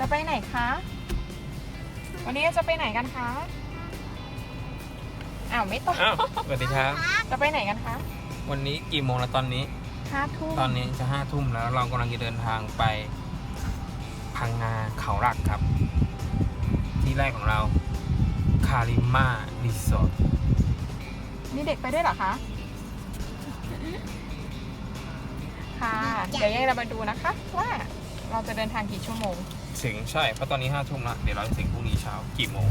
จะไปไหนคะ วันนี้จะไปไหนกันคะ อ้าวไม่ตอบอ้าวสวัสดีครับ จะไปไหนกันคะวันนี้กี่โมงแล้วตอนนี้ ห้าทุ่มตอนนี้จะห้าทุ่มแล้วเรากำลังจะเดินทางไป พังงาเขาหลักครับ ที่แรกของเรา คาริมารีสอร์ทมีเด็กไปด้วยเหรอคะ ค่ะ เดี๋ยวยังเรามาดูนะคะ ว่าเราจะเดินทางกี่ชั่วโมง ถึงใช่เพราะตอนนี้ห้าทุ่มละเดี๋ยวเราจะถึงพรุ่งนี้เช้ากี่โมง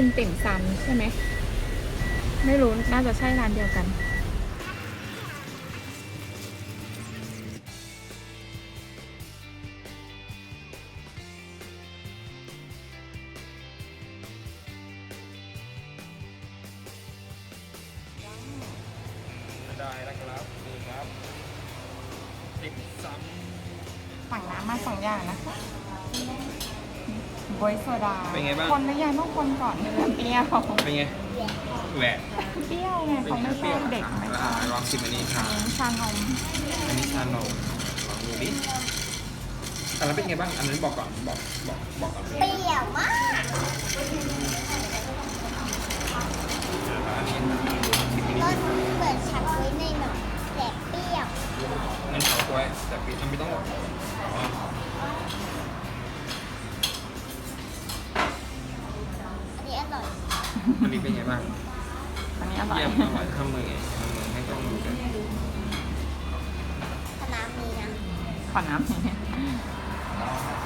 ชื่อทับทิมติ่มซำใช่ไหม ไม่รู้ น่าจะใช่ร้านเดียวกัน ได้แล้วครับนี่ครับติ่มซสั่งน้ำมาสองอย่างนะคะ บวยโซดา เป็นไงบ้าง คนหรือยังต้องคนก่อนเนื้อเปรี้ยวำเป็นไงแหวะเปรี้ยวไงเขาไม่ชอบเด็กไม่ชอบลองชิมอันนี้ครับชานมอันนี้ชานมลองดูดิอันนั้นเป็นไงบ้างอันนั้นบอกก่อนบอกบอกบอกก่อนเปรี้ยวมากอันนี้ชิมอันนี้รสเหมือนฉับไว้ในหน่อยแต่เปรี้ยวงั้นขอตัวแต่ปิดไม่ต้องหรอกอ๋อ อันนี้อร่อย อันนี้เป็นไงบ้างอันนี้อร่อยเยี่ยมอร่อยทำมือไงทำมือให้กล้องดูกันคณะมีนะขอน้ำหน่อย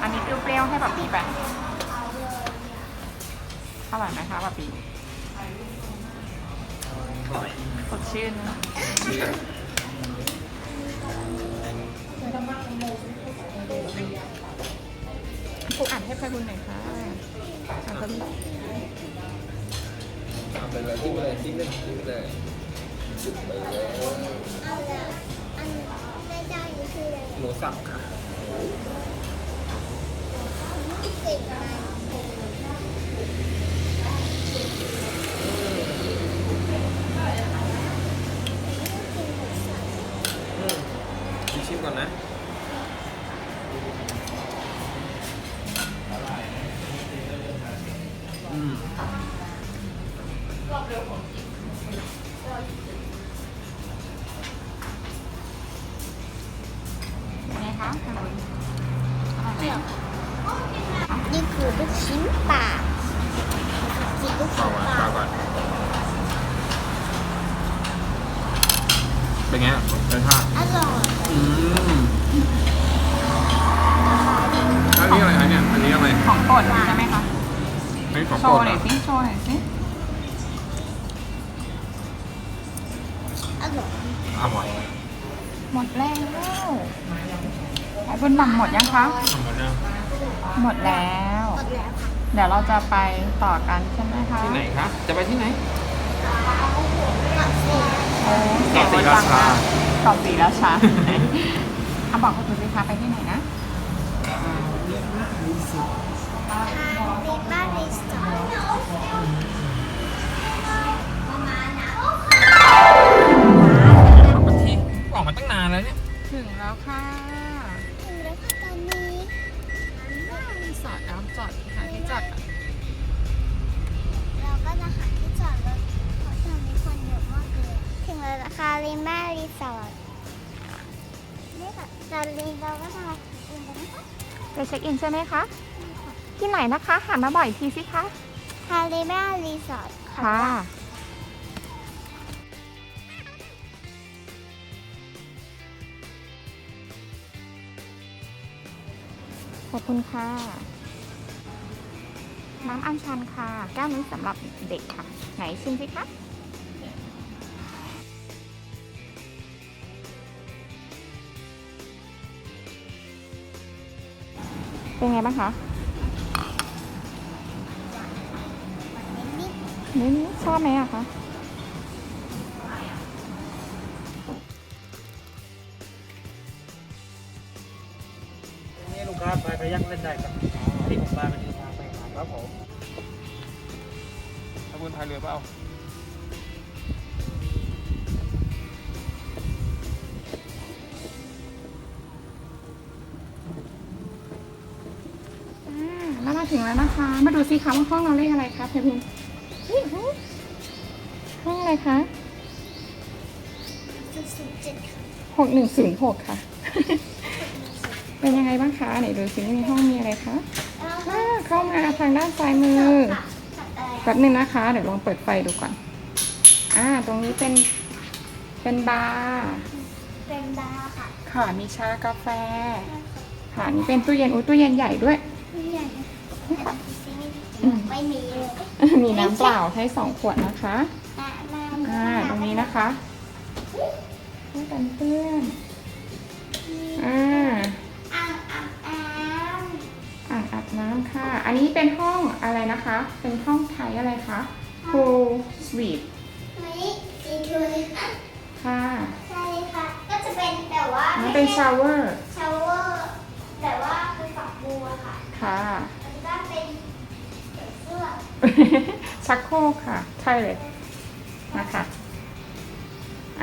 อันนี้เปรี้ยวๆให้แบบปีไปอร่อยไหมคะแบบปีอร่อยสดชื่นครูอ่านให้ใครคุณหน่อยค่ะ อ่านก็มีเอาไปเลยจิ้มเลยจิ้มเลยจิ้มเลยจุดไปเลยเอาละอันได้ได้นี่คืออะไรหมูสับค่ะสิบมาชิ น่อะอยสิโชว์หน่อยสิอร่อยอร่อยอหมดแล้วไอ้บนบังหมดยังคะ หมดแล้วหมดแล้ว หมดแล้วค่ะเดี๋ยวเราจะไปต่อกันใช่ไหมคะที่ไหนคะจะไปที่ไหนโอ้เกาะศรีราชาเกาะศรีราชาเอาบอกคุณสิคะไปที่ไหน บางทีออกมาตั้งนานแล้วเนี่ย ถึงแล้วค่ะถึงแล้วค่ะตอนนี้รีสอร์ทแล้วจอดหาที่จอดก่อนเรารถเพราะตอนนี้คนเยอะมากเลยถึงแล้วนะคะรีสอร์ทนี่ค่ะตอนนี้เราก็จะมากินกันนะคะไปเช็คอินใช่ไหมคะ ที่ไหนนะคะหันมาบ่อยทีสิคะฮาริบ้ารีสอร์ทค่ะ ขอบคุณค่ะ น้ำอัญชันค่ะ แก้วนี้สำหรับเด็กค่ะ ไหนชิมสิคะเป็นไงบ้างคะ นิดนี่ชอบไหมอะคะนี่ลูกค้าไปไปยักเล่นได้ครับที่ผมมาเป็นทางไปครับผมขบวนพายเรือเปล่าอ่าแล้วมาถึงแล้วนะคะ มาดูสิคะว่าห้องเราเลขอะไรคะเพพิน หกหนึ่งศูนย์หกค่ะ เป็นยังไงบ้างคะไหนดูสิในห้องมีอะไรคะอ่าเข้ามาทางด้านซ้ายมือแป๊บนึงนะคะ เดี๋ยวลองเปิดไฟดูก่อน อ่า ตรงนี้เป็น เป็นบาร์เป็นบาร์ค่ะค่ะ มีชากาแฟ ค่ะ นี่เป็นตู้เย็น อุ้ยตู้เย็นใหญ่ด้วย ไม่ใหญ่ไม่มีเลยมีน้ำเปล่าให้สองขวดนะคะ อะมาอ่าตรงนี้นะคะเพื่อกันเพื่อนอ่าอ่างอาบน้อ่างอาบน้ำค่ะ อันนี้เป็นห้องอะไรนะคะ เป็นห้องไทยอะไรคะ pool suite ำนี่อีกทีนึงอะค่ะใช่ค่ะ ก็จะเป็นแต่ว่านี่เป็นชาวเวอร์ชาวเวอร์แต่ว่าเป็นฝักบัวค่ะ ค่ะแล้วก็เป็นเสื้อชักโครกค่ะ ใช่เลยนะคะ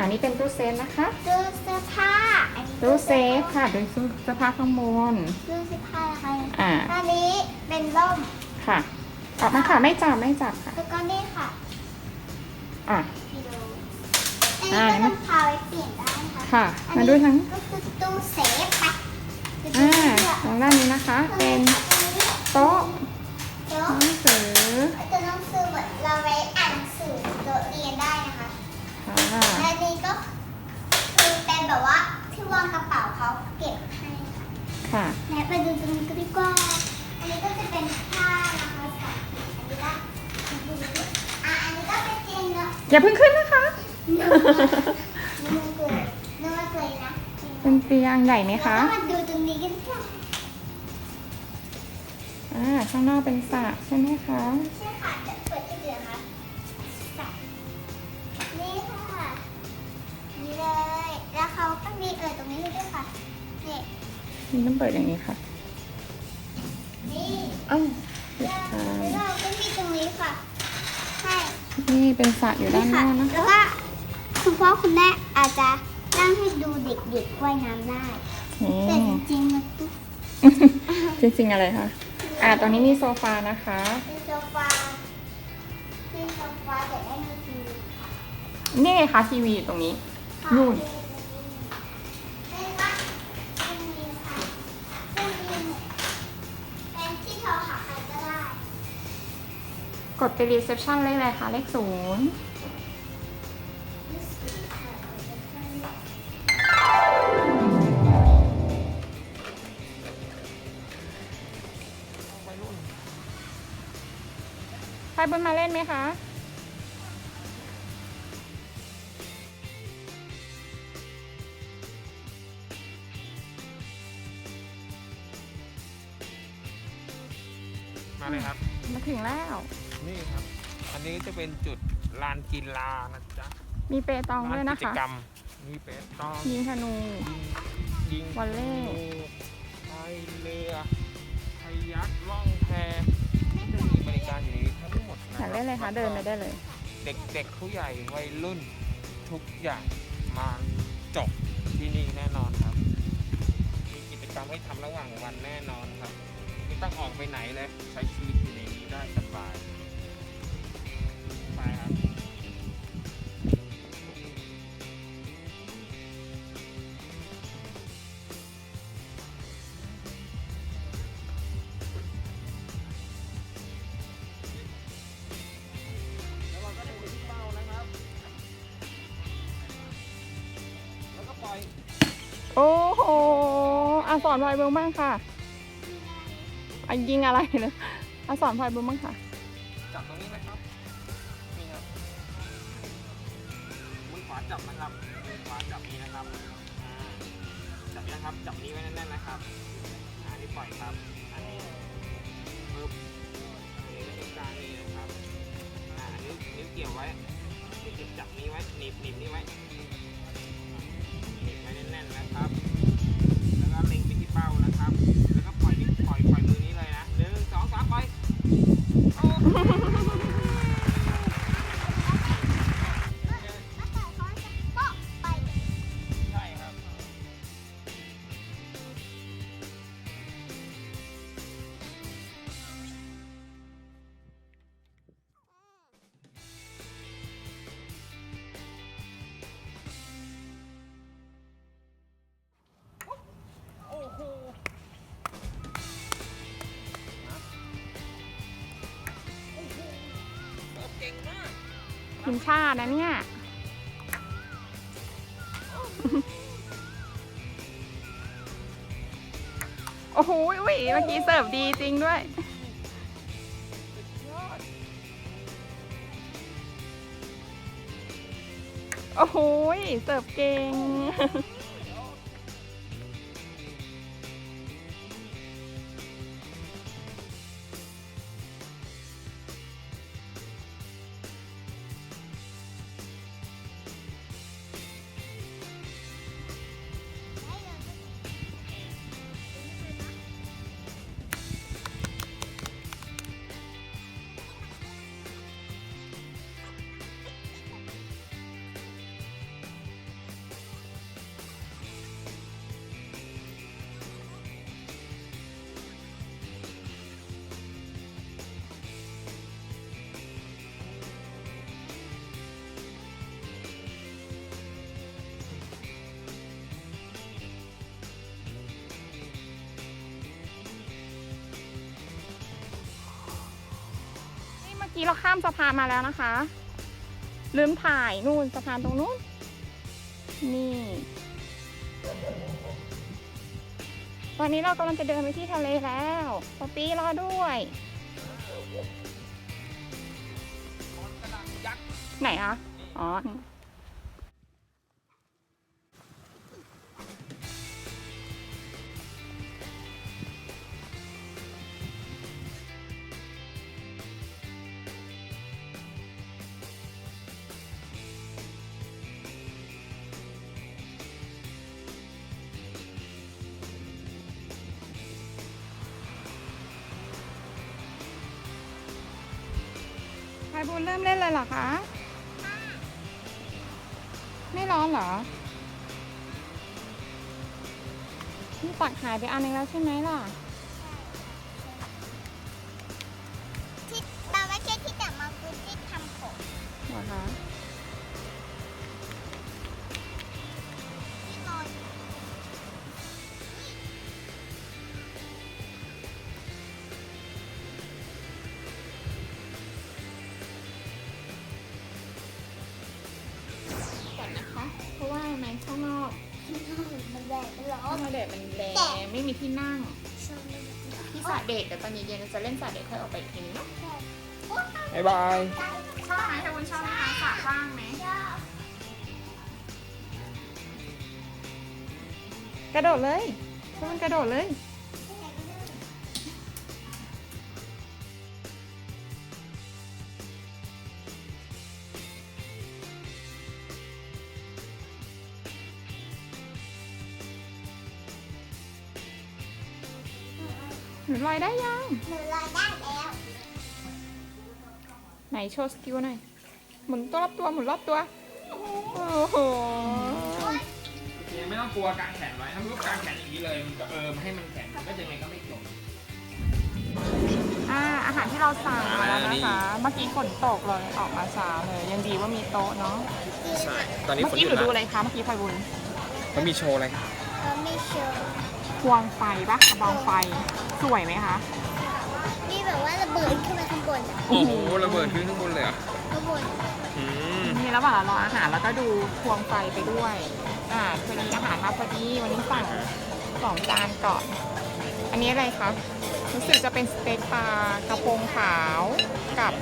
อันนี้เป็นตู้เซฟนะคะ ตู้เสื้อผ้าอันนี้ตู้เซฟค่ะโดยตู้เสื้อผ้าข้างบนตู้เสื้อผ้านะคะอ่าอันนี้เป็นร่มค่ะออกมาค่ะไม่จับไม่จับค่ะแล้วก็นี่ค่ะอะกิโลอ่าอันนี้ก็ต้องพาไว้เปลี่ยนได้ค่ะค่ะอันมานี้ดูทั้งก็คือตู้เซฟไปคืออ่าตู้เสื้อทางด้านนี้นะคะ เป็นอันนี้โต๊ะโต๊ะหนังสือตัวหนังสือเหมือนเราไว้อ่านหนังสือโต๊ะเรียนได้นะคะ ค่ะ และอันนี้ก็คือเป็นแบบว่าที่วางกระเป๋าเขาเก็บให้ ค่ะค่ะและไปดูตรงนี้กันดีกว่า อันนี้ก็จะเป็นผ้านะคะสองอันนี้ก็อะอันนี้ก็เป็นเตียงเนาะอย่าเพิ่งขึ้นนะคะนึกว่านึกว่าเกยนึกว่าเกยนะเป็นเตียงใหญ่ไหมแล้วคะก็มาดูตรงนี้กันค่ะอ่าข้างนอกเป็นสระใช่ไหมคะ ใช่ค่ะจะเปิดที่เดือค่ะใส่นี่ค่ะ นี่เลย แล้วเขาก็มีเออตรงนี้ด้วยค่ะนี่ นี่ต้องเปิดอย่างนี้ค่ะนี่อ้าวปิดแล้วทางเราก็มีตรงนี้ค่ะ ใช่นี่เป็นสระอยู่ด้านหน้านะแล้วคะก็คุณพ่อคุณแม่อาจจะนั่งให้ดูเด็กๆว่ายน้ำได้ นี่แต่จริงๆมันจริงๆอะไรคะอ่าตรงนี้มีโซฟานะคะเป็นโซฟาเป็นโซฟาแต่ได้ไม่ดีนี่ไงคะทีวีอยู่ตรงนี้ ค่ะนู่นเป็น กดไปรีเซพชันเลขอะไรคะเลขศูนย์ใครบนมาเล่นไหมคะมาเลยครับ มาถึงแล้ว นนี้จะเป็นจุดลานกีฬานะจ๊ะมีเปตองด้วยลานนะกิจคะ กรรม มีเปตอง ยิงธนู ยิงวอลเล่พายเรือพายักล่องแพจะมีบริการอยู่ในนี้ทั้งหมดนะอยากเล่นเลยคะ เดินไปได้เลย เด็กๆผู้ใหญ่วัยรุ่นทุกอย่างมาจบที่นี่แน่นอนครับ มีกิจกรรมให้ทำระหว่างวันแน่นอนครับ ไม่ต้องออกไปไหนเลย ใช้ชีวิตอยู่ในนี้ได้สบาย ไปครับแล้วเราก็ดึงไปที่เป้านะครับ แล้วก็ปล่อย โอ้โหอาสอนพลอยเบิ้งบ้างค่ะอะยิงอะไรเลยอาสอนพลอยเบิ้งบ้างค่ะ จับนี้ไว้แน่นๆนะครับ อันนี้ปล่อยครับ อันนี้ปึ๊บอันนี้ก็ตรงกลางนี่นะครับ อ่า นิ้วนิ้วเกี่ยวไว้นิ้วเกี่ยวจับนี้ไว้หนีบหนีบนี้ไว้หนีบไว้แน่นๆนะครับ ทีมชาตินะเนี่ย โอ้โหอุ้ยเมื่อกี้เสิร์ฟดีจริงด้วย โอ้โหเสิร์ฟเก่ง อกี้เราข้ามสะพานมาแล้วนะคะ ลืมถ่ายนู่นสะพานตรงนู้น นี่ ตอนนี้เรากำลังจะเดินไปที่ทะเลแล้วป๊อปปี้รอด้วยไหนอะอ๋อ บูลเริ่มเล่นเลยเหรอคะ ไม่ร้อนเหรอนี่ตักหายไปอันนึงแล้วใช่ไหมล่ะ แดดมันแรงไม่มีที่นั่ง ที่สระเด็กแต่ตอนเย็นๆเราจะเล่นสระเด็กค่อยออกไปอีกทีนึงเนาะบ๊ายบายชอบไหมถ้าคุณชอบไหมคะสระว่างไหมกระโดดเลยคุณกระโดดเลย ลอยได้ยัง หนูลอยได้แล้วไหนโชว์สกิลหน่อย หมุนตัวรอบตัวหมุนรอบตัว โอ้โห ยังไม่ต้องกลัวกางแขนไว้ถ้ามันก็กางแขนอย่างนี้เลย มันก็เออให้มันแข็งมันก็ยังไงก็ไม่จมอ่าอาหารที่เราสั่งมาแล้วอ่านี่นะคะ เมื่อกี้ฝนตกเลยออกมาช้าเลย ยังดีว่ามีโต๊ะเนาะ ใช่ ตอนนี้เมื่ฝอนกี้หหยุนูดดูแล้วอะไรคะ เมื่อกี้ไฟบุญ มันมีโชว์อะไร เออไม่เชื่อ ควงไฟปะกระบองไฟสวยไหมคะนี่แบบว่าระเบิดขึ้นไปข้างบนอะโอ้โหระเบิดขึ้นข้างบนเลยเหรอะข้างบนอืมนี่ระหว่างเรารออาหารแล้วก็ดูควงไฟไปด้วยอ่าพอดีอาหารมาพอดีวันนี้สั่งสองจานก่อนอันนี้อะไรคะรู้สึกจะเป็นสเต็กปลากระพงขาวกับ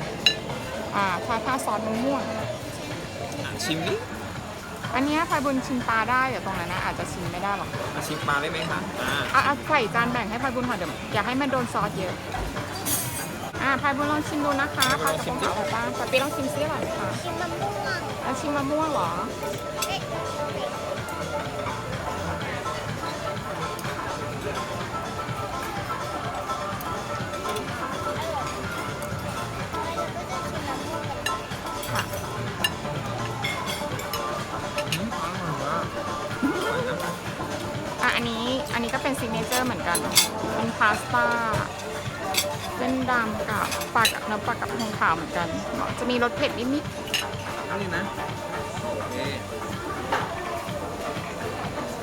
อ่าพาท่าซอสมะม่วงอะชิมดิ อันเนี้ยไฟบุญชิมปลาได้เดี๋ยวตรงนั้นนะอาจจะชิมไม่ได้หรอกมาชิมปลาได้ไหมคะอ่าอะเอาใส่จานแบ่งให้ไฟบุญหน่อยเดี๋ยวอย่าให้มันโดนซอสเยอะอ่าไฟบุญลองชิมดูนะคะปลากระพงขาวของป้าปาปีลองชิมซิอร่อยไหมคะกินมะม่วงแล้วชิมมะม่วงเหรอ เอ๊ะ นี้อันนี้ก็เป็นซิกเนเจอร์เหมือนกัน เป็นพาสต้าเส้นดำกับปลากับเนื้อปลากับพงขาวเหมือนกัน จะมีรสเผ็ดนิดอันนี้นะโอเค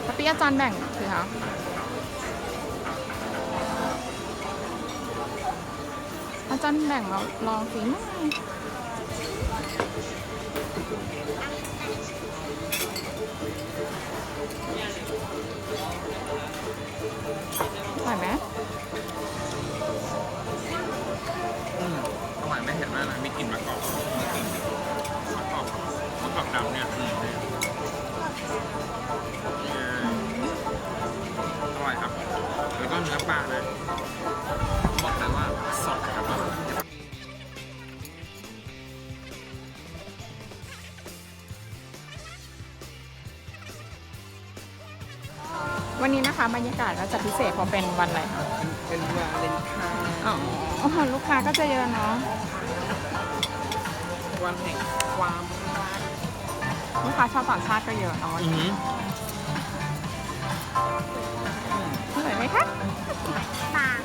ๆปาปี้อาจารย์แบ่งสิคะอาจารย์แบ่งเราลองสิ อร่อยไหมอืมอร่อยไม่เผ็ดมากนะมีกลิ่นมะกอกมีกลิ่นมะกอกมะกอกดำเนี่ยอืม วันนี้นะคะบรรยากาศก็จะพิเศษเพราะเป็นวันอะไรคะเป็นวาเลนไทน์อ๋อลูกค้าก็จะเยอะเนาะวันแห่งความรักลูกค้าชาวต่างชาติก็เยอะเนาะอือหืออร่อยไหมคะปาก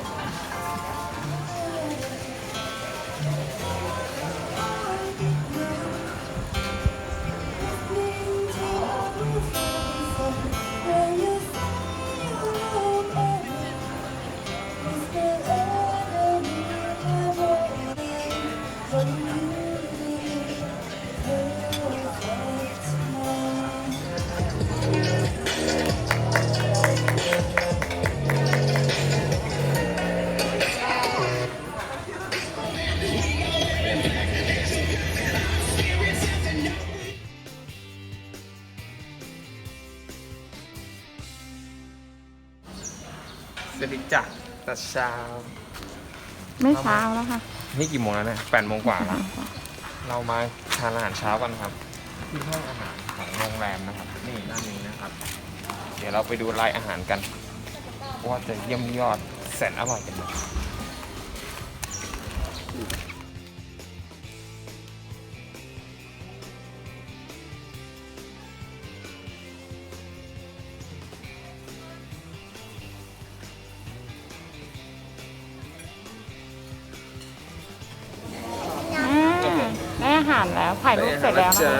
เช้า ไม่เช้าแล้วค่ะนี่กี่โมงแล้วเนี่ยแปดโมงกว่าแล้ว เรามาทานอาหารเช้ากันครับ ที่ห้องอาหารของโรงแรมนะครับ นี่ด้านนี้นะครับ เดี๋ยวเราไปดูรายอาหารกัน ว่าจะเยี่ยมยอดแสนอร่อยกันไหมารแล้วถ่ายรูปเสร็จแล้วนะคะ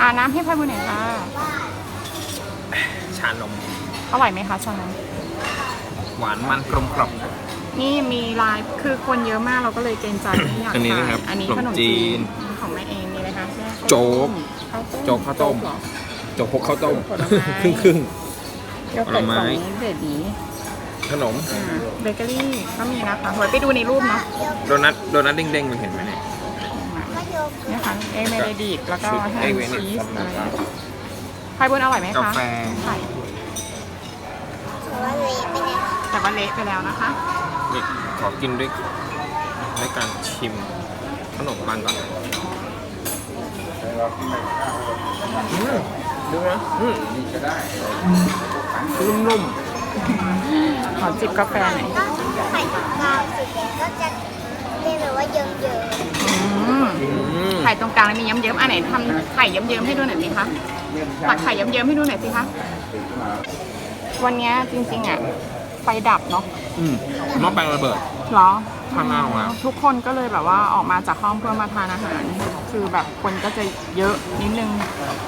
อ่าน้ำให้พายบุญหน่อยค่ะชานม อร่อยไหมคะชานมหวานมันกลมกล่อม นี่มีลายคือคนเยอะมากเราก็เลยเกรงใจไม่อยากอันนี้ถ่ายนะครับอันนี้ขขนนมมจีจีนน ของแม่เองนี่นะคะแม่โจ๊กข้าวต้มโจ๊กข้าวต้ม เหรอจกพกข้าวต้มผลไม้ ครึ่งครึ่ง โยเกิร์ตผลไม้ ของเบบีๆขนม อ่าเบเกอรี่ก็มีนะคะไว้ไปดูในรูปเนาะโดนัทโดนัทเด้งๆมันเห็นไหมเนี่ยก็โยเกิร์ตเนี่ยค่ะเอเมเรดิกแล้วก็แฮเอมเวเนชีตสอะไรพายบุญอร่อยไหมคะกาแฟใช่ถือว่าเละไปแล้วแต่ว่าเละไปแล้วนะคะนี่ขอกินด้วยด้วยการชิมขนมปังก่อนอืมดูนะอืมดีก็ได้นุ่มๆขอจิบกาแฟหน่อยก็ไข่ตรงกลางสีแดงก็จะ เรียกเลยว่าเยิ้มอืมไข่ตรงกลางมีเยิ้มๆอันไหนทำไข่เยิ้มๆให้ดูหน่อยสิคะตักไข่เยิ้มๆให้ดูหน่อยสิคะ วันเนี้ยจริงๆอะไฟดับเนาะอืมหม้อแปลงระเบิด เหรอข้างหน้าโรงแรมทุกคนก็เลยแบบว่าออกมาจากห้องเพื่อมาทานอาหาร คือแบบคนก็จะเยอะนิดนึง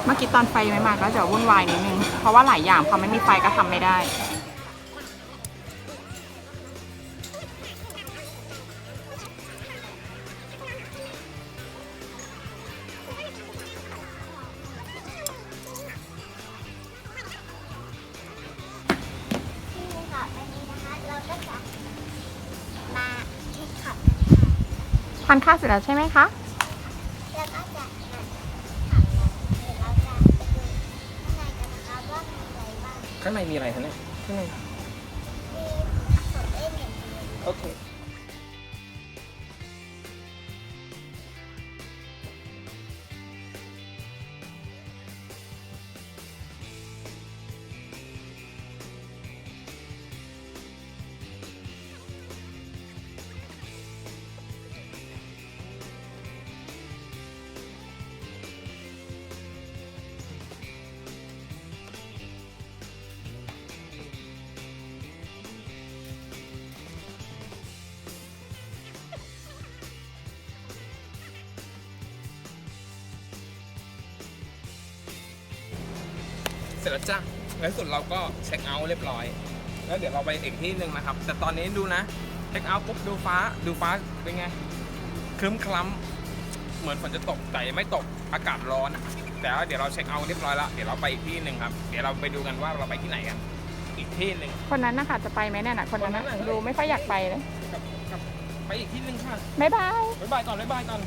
เมื่อกี้ตอนไฟไม่มาก็จะวุ่นวายนิดนึง เพราะว่าหลายอย่างพอไม่มีไฟก็ทำไม่ได้านข้าวเสร็จแล้วใช่ไหมคะแล้วก็จะมาขับกันเดี๋ยวเราจะไปดูข้างในกันนะคะว่ามีอะไรบ้างข้างในมีอะไรคะเนี่ยข้างในมีของเล่นอย่างเดียวโอเค เสร็จแล้วจ้ะในที่สุดเราก็เช็คเอาท์เรียบร้อย แล้วเดี๋ยวเราไปอีกที่หนึ่งนะครับ แต่ตอนนี้ดูนะเช็คเอาท์ปุ๊บดูฟ้าดูฟ้าเป็นไงครึ้มคล้ำเหมือนฝนจะตกแต่ยังไม่ตกอากาศร้อน แต่ว่าเดี๋ยวเราเช็คเอาท์เรียบร้อยแล้วเดี๋ยวเราไปอีกที่หนึ่งครับเดี๋ยวเราไปดูกันว่าเราไปที่ไหนกันอีกที่หนึ่ง คนนั้นนะคะจะไปไหมเนี่ยนะคนนั้นน่ะคนนั้นน่ะ ดูไม่ค่อยอยากไปเลย กับกับไปอีกที่หนึ่งค่ะบ๊ายบาย บ๊ายบายก่อนบ๊ายบายก่อน